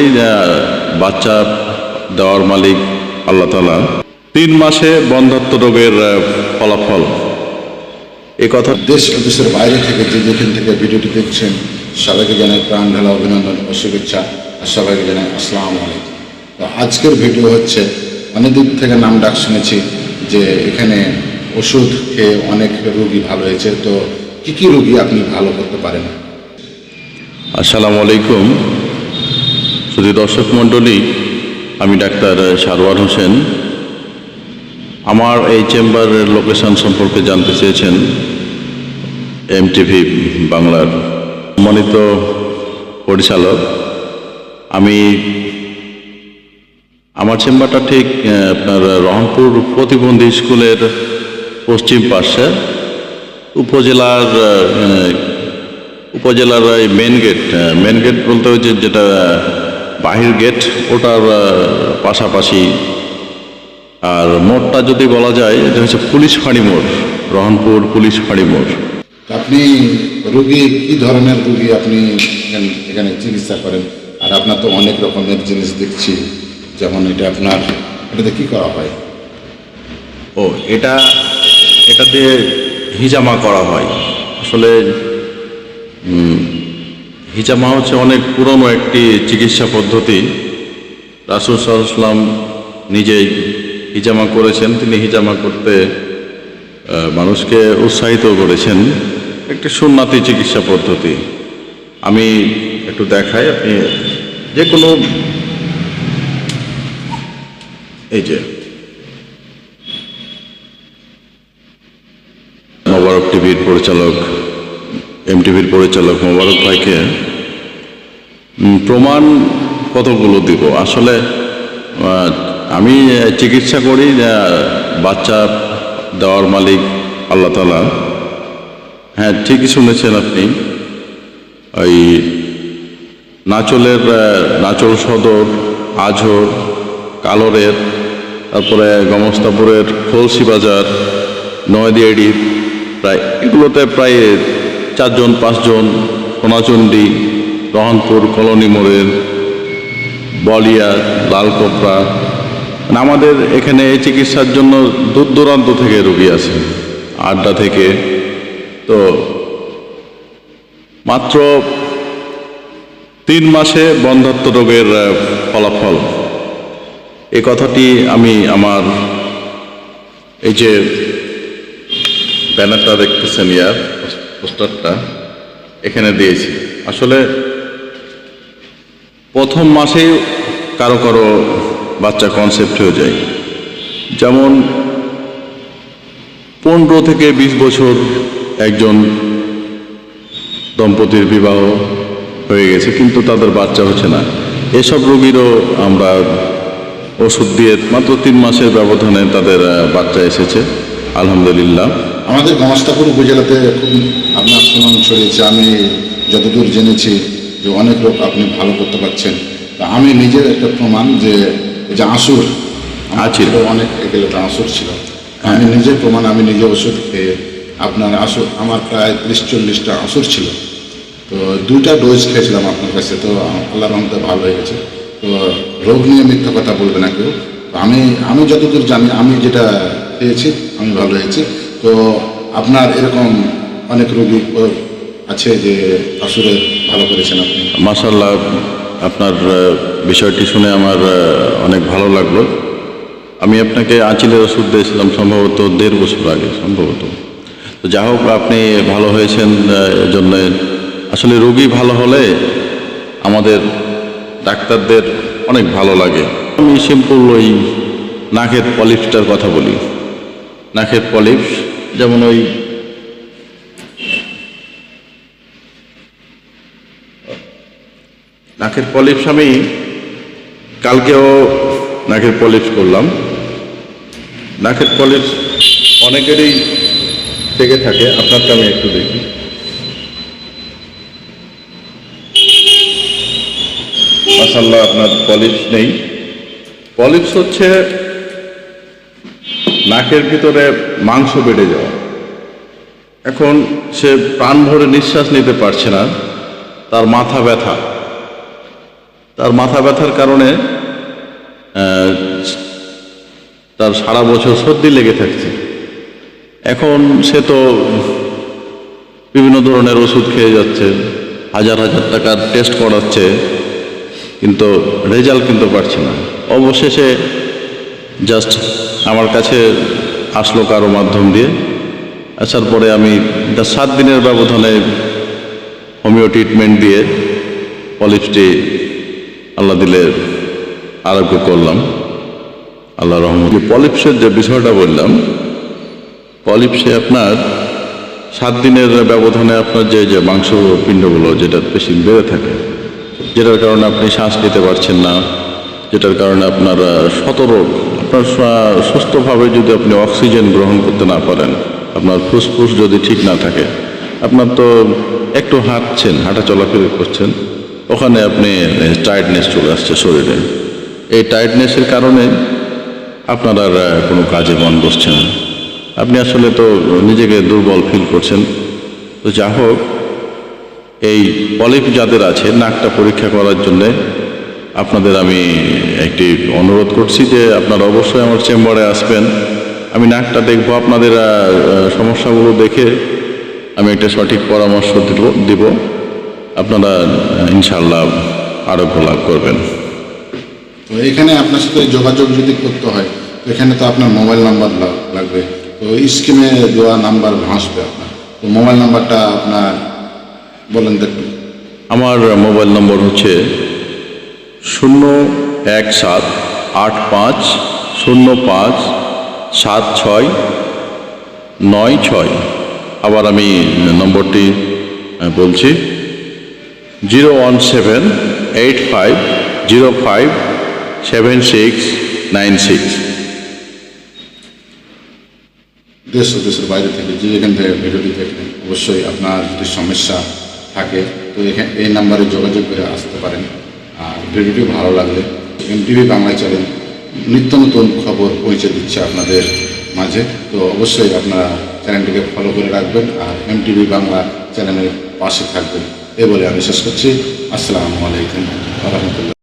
এই বাচ্চা দেওয়ার মালিক আল্লাহ তালা তিন মাসে বন্ধাত্ম রোগের ফলাফল। এ কথা দেশ দেশের বাইরে থেকে যে যেখান থেকে ভিডিওটি দেখছেন সবাইকে জানাই প্রাণ ঢালা অভিনন্দন ও শুভেচ্ছা আর সবাইকে জানাই আসসালাম আলাইকুম। তো আজকের ভিডিও হচ্ছে অনেকদিন থেকে নাম ডাক শুনেছি যে এখানে ওষুধ খেয়ে অনেক রুগী ভালো হয়েছে তো কি কি রোগী আপনি ভালো করতে পারেন? আসসালামু আলাইকুম। শুধু দর্শক মণ্ডলী, আমি ডাক্তার সারওয়ার হোসেন। আমার এই চেম্বারের লোকেশন সম্পর্কে জানতে চেয়েছেন এমটিভি বাংলার সম্মানিত পরিচালক। আমি আমার চেম্বারটা ঠিক আপনার রহনপুর প্রতিবন্ধী স্কুলের পশ্চিম পাশে। উপজেলার উপজেলার মেন গেট মেন গেট বলতে হচ্ছে যেটা বাহির গেট ওটার পাশাপাশি। আর মোড়টা যদি বলা যায় এটা হচ্ছে পুলিশ ফাঁড়ি মোড় রহনপুর পুলিশ ফাঁড়ি মোড়। আপনি রোগী কি ধরনের রোগী আপনি এখানে- চিকিৎসা করেন? আর আপনার তো অনেক রকমের জিনিস দেখছি যেমন এটা আপনার এটাতে কি করা হয়? ও এটা এটা দিয়ে হিজামা করা হয়। আসলে হিজামা হচ্ছে অনেক পুরনো একটি চিকিৎসা পদ্ধতি। রাসুল সাল্লাম নিজেই হিজামা করেছেন, তিনি হিজামা করতে মানুষকে উৎসাহিত করেছেন। একটি সুন্নাতি চিকিৎসা পদ্ধতি। আমি একটু দেখাই, আপনি যে কোনো এই যে মোবারক টিভির পরিচালক এম টিভির পরিচালক মোবারক ভাইকে প্রমাণ কতগুলো দিব? আসলে আমি চিকিৎসা করি বাচ্চা দেওয়ার মালিক আল্লাহ তালা হ্যাঁ ঠিকই শুনেছেন আপনি। ওই নাচলের নাচল সদর আঝর কালোরের, তারপরে গমস্তাপুরের খোলসি বাজার নয়দিয়াড়ি প্রায় এগুলোতে প্রায় চারজন, পাঁচজন সোনাচণ্ডী রহনপুর কলোনি মোড়ের বলিয়া লালকোপড়া। মানে আমাদের এখানে এই চিকিৎসার জন্য দূর দূরান্ত থেকে রুগী আছে আড্ডা থেকে। তো মাত্র তিন মাসে বন্ধাত্ম রোগের ফলাফল। এ কথাটি আমি আমার এই যে ব্যানারটা দেখতেছেন ইয়ার পোস্টারটা এখানে দিয়েছি। আসলে প্রথম মাসেই কারও কারও বাচ্চা কনসেপ্ট হয়ে যায়। যেমন পনেরো থেকে বিশ বছর একজন দম্পতির বিবাহ হয়ে গেছে, কিন্তু তাদের বাচ্চা হচ্ছে না। এসব রোগীরও আমরা ওষুধ দিয়ে মাত্র তিন মাসের ব্যবধানে তাদের বাচ্চা এসেছে, আলহামদুলিল্লাহ। আমাদের গণস্তাপুর উপজেলাতে আপনার সুনাম ছড়িয়েছে আমি যতদূর জেনেছি যে অনেক লোক আপনি ভালো করতে পারছেন। তা আমি নিজের একটা প্রমাণ যে যে আঁসুর আমার আঁচিল। ছিল অনেক এগুলোটা আঁসুর ছিল। আমি নিজে প্রমাণ আমি নিজে ওষুধ খেয়ে আপনার আসুর আমার প্রায় ত্রিশ চল্লিশটা আঁসুর ছিল। তো দুইটা ডোজ খেয়েছিলাম আপনার কাছে তো আল্লাহ রহমতে ভালো হয়ে গেছে। তো রোগ নিয়ে মিথ্যা কথা বলবে না কেউ। আমি আমি যতদূর জানি আমি যেটা পেয়েছি আমি ভালো হয়েছি। তো আপনার এরকম অনেক রোগী আছে যে আসলে ভালো করেছেন আপনি। মাসাল্লাহ আপনার বিষয়টি শুনে আমার অনেক ভালো লাগল। আমি আপনাকে আঁচিলের ওষুধ দিয়েছিলাম সম্ভবত দেড় বছর আগে সম্ভবত। তো যা হোক আপনি ভালো হয়েছেন আহ, এজন্য। আসলে রোগী ভালো হলে আমাদের ডাক্তারদের অনেক ভালো লাগে। আমি সিম্পল ওই নাকের পলিপসটার কথা বলি। নাকের পলিপস যেমন ওই নাকের পলিপস আমি কালকেও নাকের পলিপস করলাম। নাকের পলিপস অনেকেরই থেকে থাকে, আপনারটা আমি একটু দেখি। মাসাল্লাহ আপনার পলিপস নেই। পলিপস হচ্ছে নাকের ভিতরে মাংস বেড়ে যাওয়া। এখন সে প্রাণ ভরে নিঃশ্বাস নিতে পারছে না, তার মাথা ব্যথা। তার মাথা ব্যথার কারণে তার সারা বছর সর্দি লেগে থাকছে। এখন সে তো বিভিন্ন ধরনের ওষুধ খেয়ে যাচ্ছে, হাজার হাজার টাকার টেস্ট করাচ্ছে, কিন্তু রেজাল্ট কিন্তু পাচ্ছে না। অবশেষে জাস্ট আমার কাছে আসলো কারও মাধ্যম দিয়ে। আসার পরে আমি এটা সাত দিনের ব্যবধানে হোমিও ট্রিটমেন্ট দিয়ে পলিপসটি দিলে আরোগ্য করলাম। আল্লাহ রহমত পলিপসের যে বিষয়টা বললাম, পলিপসে আপনার সাত দিনের ব্যবধানে আপনার যে যে মাংস পিণ্ডগুলো যেটা বেশি বেড়ে থাকে, যেটার কারণে আপনি শ্বাস নিতে পারছেন না, যেটার কারণে আপনার শতরোগ আপনার সুস্থভাবে যদি আপনি অক্সিজেন গ্রহণ করতে না পারেন, আপনার ফুসফুস যদি ঠিক না থাকে, আপনার তো একটু হাঁটছেন হাঁটা চলাফেরা করছেন ওখানে আপনি টায়ার্ডনেস চলে আসছে শরীরে। এই টায়ার্ডনেসের কারণে আপনার আর কোনো কাজে মন বসছে না। আপনি আসলে তো নিজেকে দুর্বল ফিল করছেন। তো যা হোক, এই পলিপ যাদের আছে, নাকটা পরীক্ষা করার জন্যে আপনাদের আমি একটি অনুরোধ করছি যে আপনারা অবশ্যই আমার চেম্বারে আসবেন। আমি নাকটা দেখব, আপনাদের সমস্যাগুলো দেখে আমি একটা সঠিক পরামর্শ দিব দিব। আপনারা ইনশাল্লাহ ইনশাআল্লাহ আরোগ্য লাভ করবেন। তো এখানে আপনার সাথে যোগাযোগ যদি করতে হয় তো এখানে তো আপনার মোবাইল নাম্বার লাগবে। তো স্ক্রিনে দেওয়া নাম্বার ভাসবে আপনার। তো মোবাইল নাম্বারটা আপনার বলেন তো একটু আমার মোবাইল নম্বর হচ্ছে শূন্য এক সাত আট পাঁচ শূন্য পাঁচ সাত ছয় নয় ছয়। আবার আমি নম্বরটি বলছি। Zero one seven eight five zero five seven six nine six. দেশ ও দেশের বাইরে থেকে যে এখান থেকে ভিডিওটি দেখলেন অবশ্যই আপনার যদি সমস্যা থাকে, তো এখানে এই নাম্বারে যোগাযোগ করে আসতে পারেন। আর ভিডিওটি ভালো লাগলে এমটিভি বাংলা চ্যানেল নিত্য নতুন খবর পৌঁছে দিচ্ছে আপনাদের মাঝে। তো অবশ্যই আপনারা চ্যানেলটিকে ফলো করে রাখবেন আর এমটিভি বাংলা চ্যানেলের পাশে থাকবেন। এ বলে আমি শেষ করছি। আসসালামু আলাইকুম রহমতুল্লাহ।